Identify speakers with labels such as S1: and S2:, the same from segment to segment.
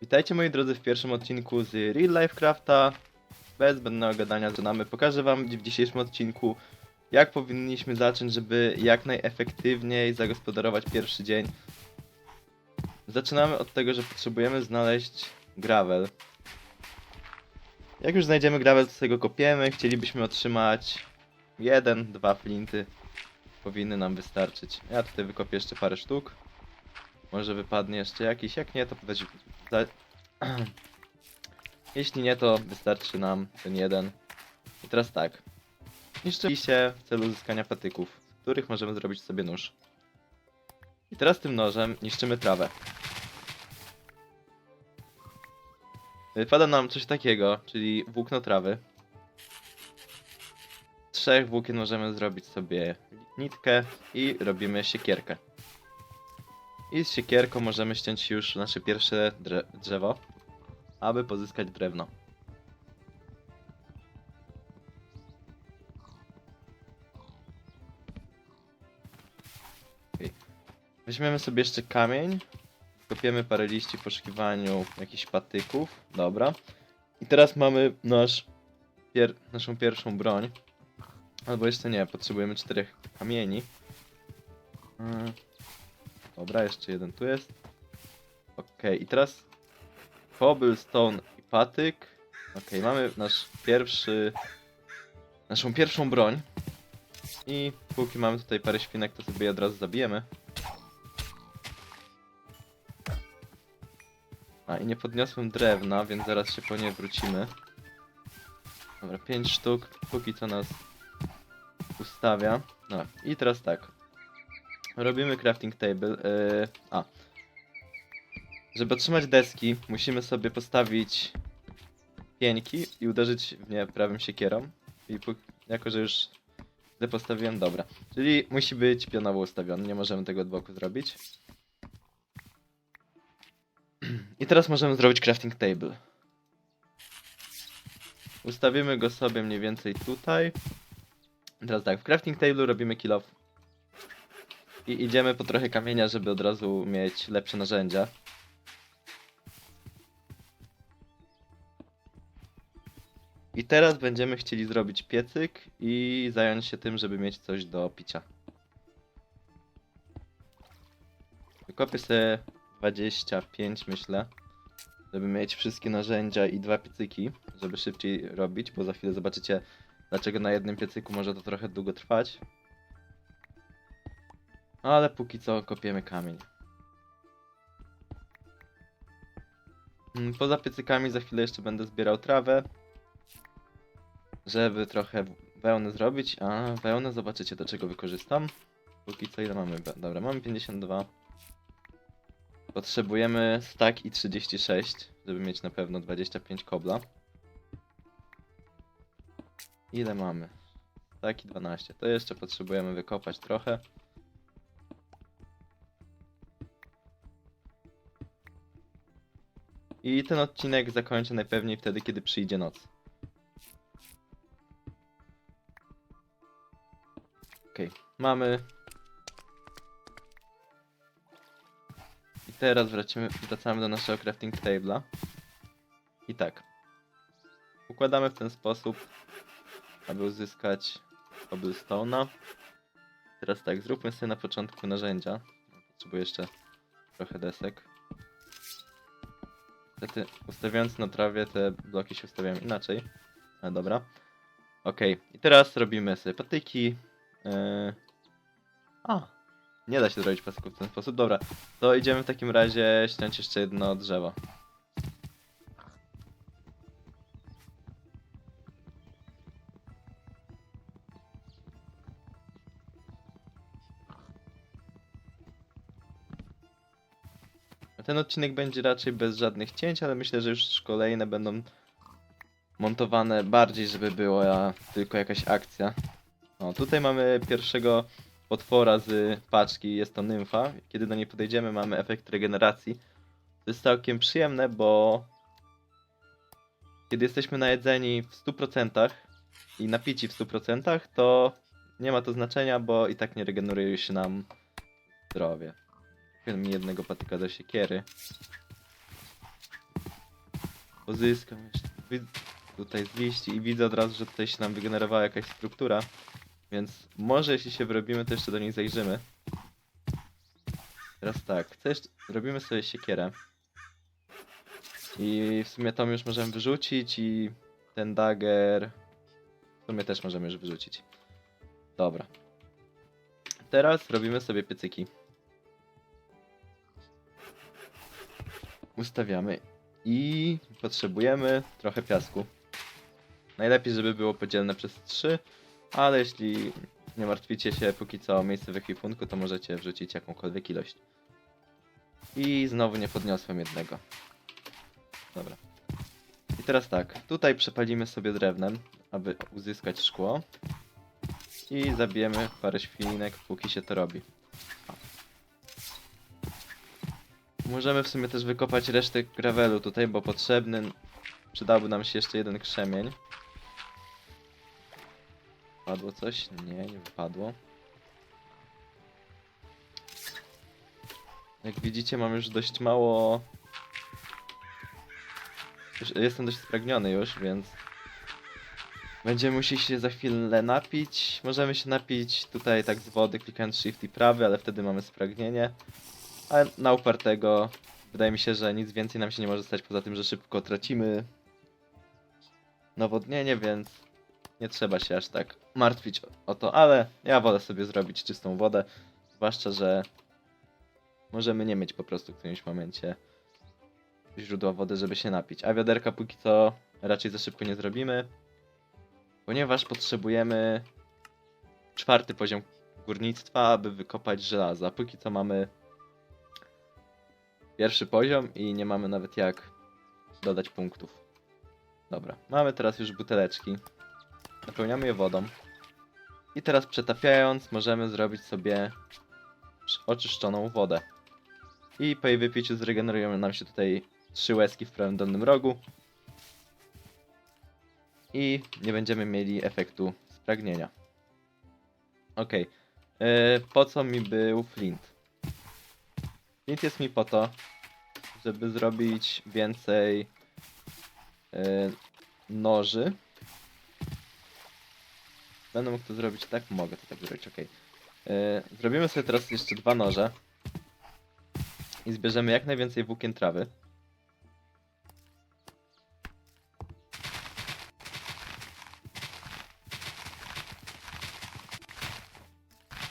S1: Witajcie moi drodzy w pierwszym odcinku z Real Life Crafta. Bez zbędnego gadania zaczynamy. Pokażę wam w dzisiejszym odcinku jak powinniśmy zacząć, żeby jak najefektywniej zagospodarować pierwszy dzień. Zaczynamy od tego, że potrzebujemy znaleźć gravel. Jak już znajdziemy gravel, to sobie go kopiemy. Chcielibyśmy otrzymać jeden, dwa flinty. Powinny nam wystarczyć. Ja tutaj wykopię jeszcze parę sztuk. Może wypadnie jeszcze jakiś, jak nie to weź... Jeśli nie to wystarczy nam ten jeden. I teraz tak. Niszczyli się w celu uzyskania patyków, z których możemy zrobić sobie nóż. I teraz tym nożem niszczymy trawę. Wypada nam coś takiego, czyli włókno trawy. Z trzech włókien możemy zrobić sobie nitkę i robimy siekierkę. I z siekierką możemy ściąć już nasze pierwsze drzewo, aby pozyskać drewno. Weźmiemy sobie jeszcze kamień, kopiemy parę liści w poszukiwaniu jakichś patyków, dobra. I teraz mamy nasz pier naszą pierwszą broń. Albo jeszcze nie, potrzebujemy czterech kamieni. Mm. Dobra, jeszcze jeden tu jest. Okej, i teraz cobblestone i patyk. Okej, mamy nasz pierwszy... Naszą pierwszą broń. I póki mamy tutaj parę świnek, to sobie je od razu zabijemy. A, i nie podniosłem drewna, więc zaraz się po nie wrócimy. Dobra, 5 sztuk, póki co nas ustawia. No, i teraz tak. Robimy crafting table. Yy, a. Żeby otrzymać deski, musimy sobie postawić pieńki i uderzyć w nie prawym siekierą. I jako, że już źle postawiłem, dobra. Czyli musi być pionowo ustawiony, nie możemy tego od boku zrobić. I teraz możemy zrobić crafting table. Ustawimy go sobie mniej więcej tutaj. Teraz tak, w crafting table robimy kill off. I idziemy po trochę kamienia, żeby od razu mieć lepsze narzędzia. I teraz będziemy chcieli zrobić piecyk i zająć się tym, żeby mieć coś do picia. Wykopię sobie 25 myślę, żeby mieć wszystkie narzędzia i dwa piecyki, żeby szybciej robić, bo za chwilę zobaczycie dlaczego na jednym piecyku może to trochę długo trwać. Ale póki co kopiemy kamień. Mm, Poza piecykami za chwilę jeszcze będę zbierał trawę, żeby trochę wełny zrobić, a wełnę zobaczycie do czego wykorzystam. Póki co ile mamy? Dobra, mamy 52. Potrzebujemy stack i 36, żeby mieć na pewno 25 kobla. Ile mamy? Taki 12. To jeszcze potrzebujemy wykopać trochę. I ten odcinek zakończę najpewniej wtedy, kiedy przyjdzie noc. Okej, mamy. I teraz wracimy, wracamy do naszego crafting table'a. I tak. Układamy w ten sposób, aby uzyskać cobblestone'a. Teraz tak, zróbmy sobie na początku narzędzia. Potrzebuję jeszcze trochę desek. Niestety, ustawiając na trawie te bloki się ustawiają inaczej. Ale dobra. Okej, i teraz robimy sobie patyki. Yy... A, nie da się zrobić patyków w ten sposób. Dobra, to idziemy w takim razie ściąć jeszcze jedno drzewo. Ten odcinek będzie raczej bez żadnych cięć, ale myślę, że już kolejne będą montowane bardziej, żeby była tylko jakaś akcja. O, tutaj mamy pierwszego potwora z paczki, jest to nymfa. Kiedy do niej podejdziemy, mamy efekt regeneracji. To jest całkiem przyjemne, bo kiedy jesteśmy najedzeni w 100% i napici w 100%, to nie ma to znaczenia, bo i tak nie regeneruje się nam zdrowie. Kupię mi jednego patyka do siekiery. pozyskam jeszcze tutaj z liści i widzę od razu, że tutaj się nam wygenerowała jakaś struktura. Więc może jeśli się wyrobimy, to jeszcze do niej zajrzymy. Teraz tak, chcesz, robimy sobie siekierę. I w sumie tą już możemy wyrzucić i ten dagger w sumie też możemy już wyrzucić. Dobra. Teraz robimy sobie piecyki. Ustawiamy i potrzebujemy trochę piasku. Najlepiej, żeby było podzielne przez 3, ale jeśli nie martwicie się póki co o miejsce w ekwipunku, to możecie wrzucić jakąkolwiek ilość. I znowu nie podniosłem jednego. Dobra. I teraz tak, tutaj przepalimy sobie drewnem, aby uzyskać szkło. I zabijemy parę świnek, póki się to robi. Możemy w sumie też wykopać resztę gravelu tutaj, bo potrzebny przydałby nam się jeszcze jeden krzemień. Padło coś? Nie, nie wypadło. Jak widzicie, mam już dość mało. Już jestem dość spragniony już, więc. Będziemy musieli się za chwilę napić. Możemy się napić tutaj tak z wody, klikając shift i prawy, ale wtedy mamy spragnienie. A na upartego wydaje mi się, że nic więcej nam się nie może stać poza tym, że szybko tracimy nawodnienie, więc nie trzeba się aż tak martwić o to, ale ja wolę sobie zrobić czystą wodę, zwłaszcza, że możemy nie mieć po prostu w którymś momencie źródła wody, żeby się napić, a wiaderka póki co raczej za szybko nie zrobimy, ponieważ potrzebujemy czwarty poziom górnictwa, aby wykopać żelazo, a póki co mamy pierwszy poziom i nie mamy nawet jak dodać punktów. Dobra, mamy teraz już buteleczki. Napełniamy je wodą. I teraz przetapiając możemy zrobić sobie sz- oczyszczoną wodę. I po jej wypiciu zregenerują nam się tutaj trzy łezki w prawym dolnym rogu. I nie będziemy mieli efektu spragnienia. Ok. po co mi był flint? Flint jest mi po to, żeby zrobić więcej yy, noży. Będę mógł to zrobić tak? Mogę to tak zrobić, ok. zrobimy sobie teraz jeszcze dwa noże. I zbierzemy jak najwięcej włókien trawy.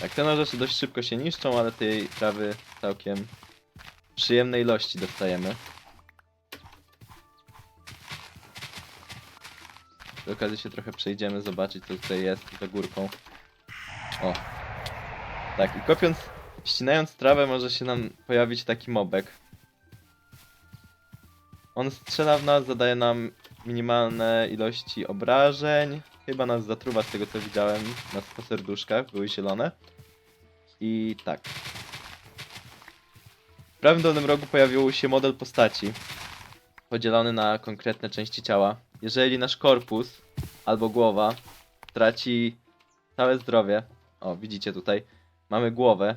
S1: Tak, te noże dość szybko się niszczą, ale tej trawy całkiem przyjemnej ilości dostajemy. Przy okazji się trochę przejdziemy, zobaczyć co tutaj jest za górką. O. Tak, i kopiąc, ścinając trawę może się nam pojawić taki mobek. On strzela w nas, zadaje nam minimalne ilości obrażeń. Chyba nas zatruwa z tego co widziałem. Nas po serduszkach były zielone. I tak. W prawym dolnym rogu pojawił się model postaci. Podzielony na konkretne części ciała. Jeżeli nasz korpus albo głowa traci całe zdrowie, o widzicie tutaj, mamy głowę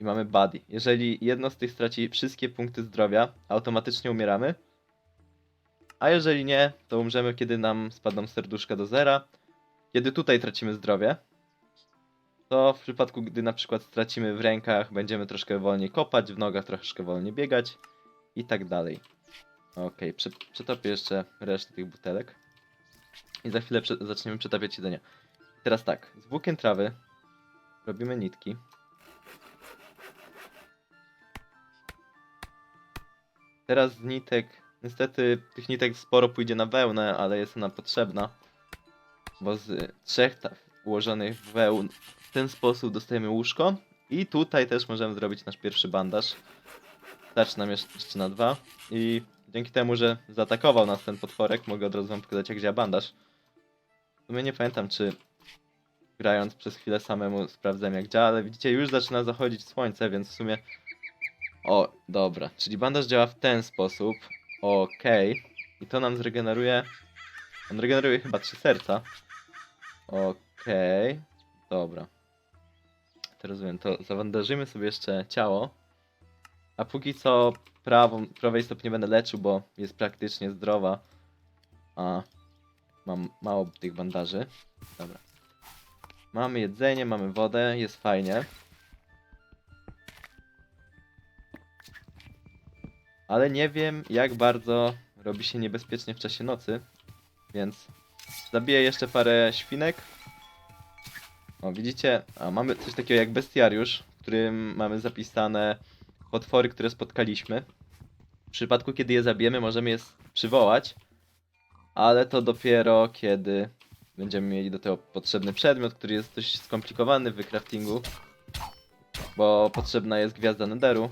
S1: i mamy body. Jeżeli jedno z tych straci wszystkie punkty zdrowia, automatycznie umieramy. A jeżeli nie, to umrzemy, kiedy nam spadną serduszka do zera. Kiedy tutaj tracimy zdrowie, to w przypadku, gdy na przykład stracimy w rękach, będziemy troszkę wolniej kopać, w nogach troszkę wolniej biegać i tak dalej. Okej, prze przetopię jeszcze resztę tych butelek. I za chwilę zaczniemy przetapiać jedzenie. Teraz tak, z włókien trawy robimy nitki. Teraz z nitek, niestety tych nitek sporo pójdzie na wełnę, ale jest ona potrzebna. Bo z trzech ułożonych wełn w ten sposób dostajemy łóżko. I tutaj też możemy zrobić nasz pierwszy bandaż. Starczy nam jeszcze na dwa. I dzięki temu, że zaatakował nas ten potworek, mogę od razu wam pokazać jak działa bandaż. W sumie nie pamiętam, czy grając przez chwilę samemu sprawdzałem jak działa, ale widzicie, już zaczyna zachodzić słońce, więc w sumie... O, dobra, czyli bandaż działa w ten sposób. Okej. I to nam zregeneruje... On regeneruje chyba trzy serca. Okej. Dobra. To rozumiem, to zawandażymy sobie jeszcze ciało. A póki co prawą, prawej stopy nie będę leczył, bo jest praktycznie zdrowa. A mam mało tych bandaży. Dobra. Mamy jedzenie, mamy wodę, jest fajnie. Ale nie wiem, jak bardzo robi się niebezpiecznie w czasie nocy. Więc zabiję jeszcze parę świnek. O, widzicie? A mamy coś takiego jak bestiariusz, w którym mamy zapisane potwory, które spotkaliśmy. W przypadku, kiedy je zabijemy, możemy je przywołać, ale to dopiero kiedy będziemy mieli do tego potrzebny przedmiot, który jest dość skomplikowany w craftingu, bo potrzebna jest gwiazda Netheru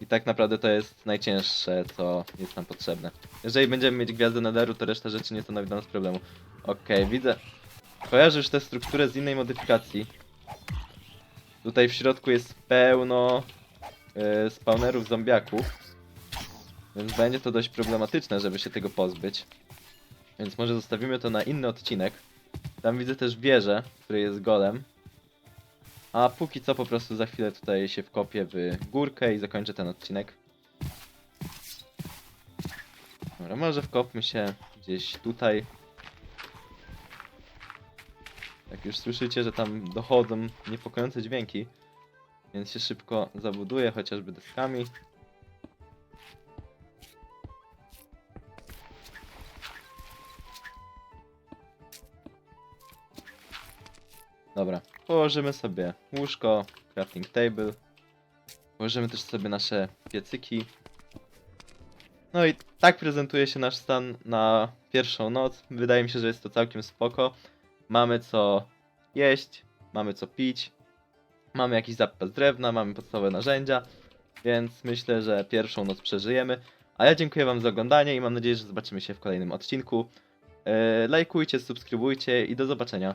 S1: i tak naprawdę to jest najcięższe, co jest nam potrzebne. Jeżeli będziemy mieć gwiazdę Netheru, to reszta rzeczy nie stanowi dla nas problemu. Okej, widzę. Kojarzę już tę strukturę z innej modyfikacji. Tutaj w środku jest pełno yy, spawnerów zombiaków. Więc będzie to dość problematyczne, żeby się tego pozbyć. Więc może zostawimy to na inny odcinek. Tam widzę też wieżę, w której jest golem. A póki co po prostu za chwilę tutaj się wkopię w górkę i zakończę ten odcinek. Dobra, może wkopmy się gdzieś tutaj. Jak już słyszycie, że tam dochodzą niepokojące dźwięki, więc się szybko zabuduję, chociażby deskami. Dobra, położymy sobie łóżko, crafting table. Położymy też sobie nasze piecyki. No i tak prezentuje się nasz stan na pierwszą noc. Wydaje mi się, że jest to całkiem spoko. Mamy co jeść, mamy co pić, mamy jakiś zapas drewna, mamy podstawowe narzędzia, więc myślę, że pierwszą noc przeżyjemy. A ja dziękuję Wam za oglądanie i mam nadzieję, że zobaczymy się w kolejnym odcinku. Yy, lajkujcie, subskrybujcie i do zobaczenia.